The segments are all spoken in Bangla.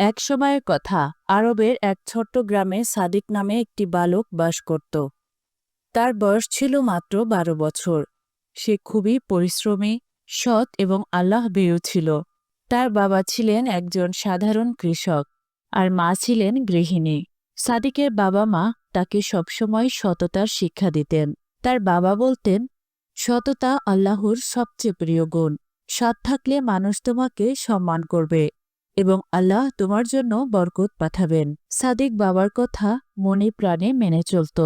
এক সময়ের কথা, আরবের এক ছোট্ট গ্রামে সাদিক নামে একটি বালক বাস করত। তার বয়স ছিল মাত্র বারো বছর। সে খুবই পরিশ্রমী, সৎ এবং আল্লাহ বেয় ছিল। তার বাবা ছিলেন একজন সাধারণ কৃষক আর মা ছিলেন গৃহিণী। সাদিকের বাবা মা তাকে সবসময় সততার শিক্ষা দিতেন। তার বাবা বলতেন, সততা আল্লাহর সবচেয়ে প্রিয় গুণ। সৎ থাকলে মানুষ তোমাকে সম্মান করবে। এবং আল্লাহ তোমার জন্য বরকত পাঠাবেন। সাদিক বাবার কথা মনে প্রাণে মেনে চলত।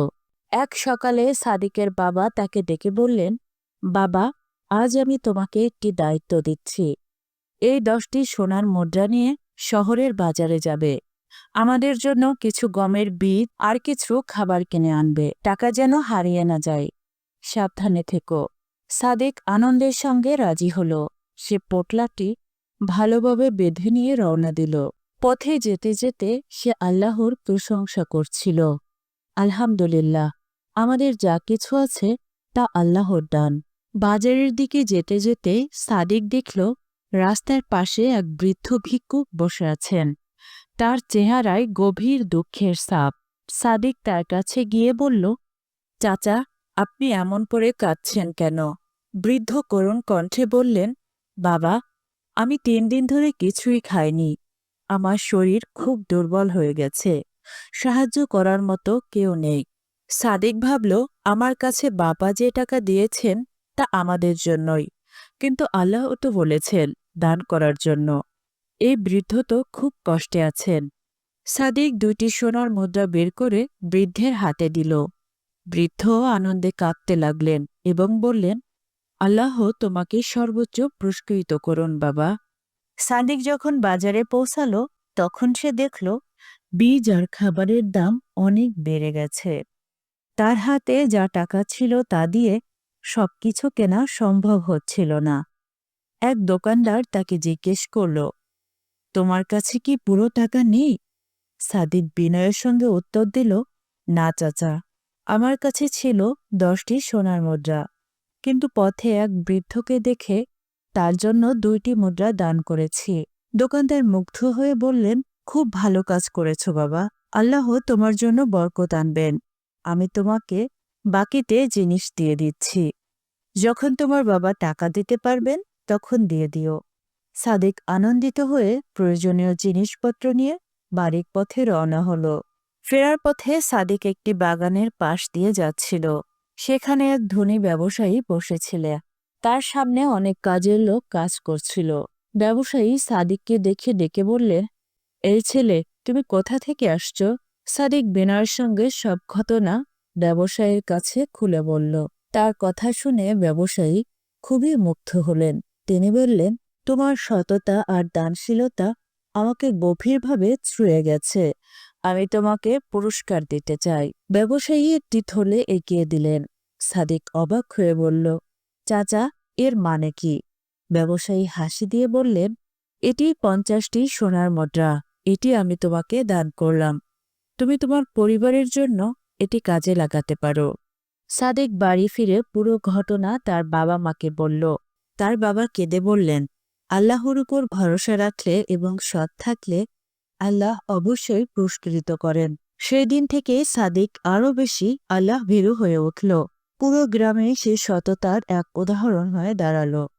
এক সকালে সাদিকের বাবা তাকে ডেকে বললেন, বাবা, আজ আমি তোমাকে একটি দায়িত্ব দিচ্ছি। এই দশটি সোনার মুদ্রা নিয়ে শহরের বাজারে যাবে। আমাদের জন্য কিছু গমের বীজ আর কিছু খাবার কিনে আনবে। টাকা যেন হারিয়ে না যায়। সাবধানে থেকো। সাদেক আনন্দের সঙ্গে রাজি হল। সে পোটলাটি ভালোভাবে বেঁধে নিয়ে রওনা দিল। পথে যেতে যেতে সে আল্লাহর প্রশংসা করছিল। আলহামদুলিল্লাহ, আমাদের যা কিছু আছে তা আল্লাহর দান। বাজারের দিকে যেতে যেতে সাদিক দেখল, রাস্তার পাশে এক বৃদ্ধ ভিক্ষুক বসে আছেন। তার চেহারায় গভীর দুঃখের সাপ সাদিক তার কাছে গিয়ে বলল, চাচা, আপনি এমন করে কাঁদছেন কেন? বৃদ্ধ করুণ কণ্ঠে বললেন, বাবা আমি তিন দিন ধরে কিছুই খাইনি। আমার শরীর খুব দুর্বল হয়ে গেছে। সাহায্য করার মতো কেউ নেই। সাদিক ভাবল, আমার কাছে বাবা যে টাকা দিয়েছেন, তা আমাদের জন্যই। কিন্তু আল্লাহ তো বলেছেন দান করার জন্য। এই বৃদ্ধ তো খুব কষ্টে আছেন। সাদিক দুইটি সোনার মুদ্রা বের করে বৃদ্ধের হাতে দিল। বৃদ্ধ আনন্দে কাঁদতে লাগলেন এবং বললেন আল্লাহ তোমাকে সর্বোচ্চ পুরস্কৃত করুন, বাবা। সাদিক যখন বাজারে পৌঁছালো, তখন সে দেখল বীজ আর খাবারের দাম অনেক বেড়ে গেছে। তার হাতে যা টাকা ছিল তা দিয়ে সবকিছু কেনা সম্ভব হচ্ছিল না। এক দোকানদার তাকে জিজ্ঞেস করল, তোমার কাছে কি পুরো টাকা নেই? সাদিক বিনয়ের সঙ্গে উত্তর দিল, না, চাচা। আমার কাছে ছিল দশটি সোনার মুদ্রা। কিন্তু পথে এক বৃদ্ধকে দেখে তার জন্য দুইটি মুদ্রা দান করেছি। দোকানদার মুগ্ধ হয়ে বললেন, খুব ভালো কাজ করেছ বাবা। আল্লাহ তোমার জন্য বরকত আনবেন। আমি তোমাকে বাকিতে জিনিস দিয়ে দিচ্ছি। যখন তোমার বাবা টাকা দিতে পারবেন, তখন দিয়ে দিও সাদিক আনন্দিত হয়ে প্রয়োজনীয় জিনিসপত্র নিয়ে বাড়ির পথে রওনা হল। ফেরার পথে সাদিক একটি বাগানের পাশ দিয়ে যাচ্ছিল। সেখানে এক ধনী ব্যবসায়ী বসেছিলে। তার সামনে অনেক কাজের লোক কাজ করছিল। ব্যবসায়ী সাদিককে দেখে ডেকে বললে, এই ছেলে, তুমি কোথা থেকে আসছো? সাদিক বেনার সঙ্গে সব ঘটনা ব্যবসায়ীর কাছে খুলে বলল। তার কথা শুনে ব্যবসায়ী খুবই মুগ্ধ হলেন। তিনি বললেন, তোমার সততা আর দানশীলতা আমাকে গভীরভাবে ছুঁয়ে গেছে। আমি তোমাকে পুরস্কার দিতে চাই। ব্যবসায়ী একটি থলে এগিয়ে দিলেন। সাদিক অবাক হয়ে বলল, চাচা, এর মানে কি? ব্যবসায়ী হাসি দিয়ে বললেন, এটি পঞ্চাশটি সোনার মুদ্রা। এটি আমি তোমাকে দান করলাম। তুমি তোমার পরিবারের জন্য এটি কাজে লাগাতে পারো। সাদেক বাড়ি ফিরে পুরো ঘটনা তার বাবা মাকে বলল। তার বাবা কেঁদে বললেন, আল্লাহর উপর ভরসা রাখলে এবং সৎ থাকলে আল্লাহ অবশ্যই পুরস্কৃত করেন। সেই দিন থেকে সাদিক আরও বেশি আল্লাহ ভীরু হয়ে উঠল। পুরো গ্রামে সে সততার এক উদাহরণ হয়ে দাঁড়াল।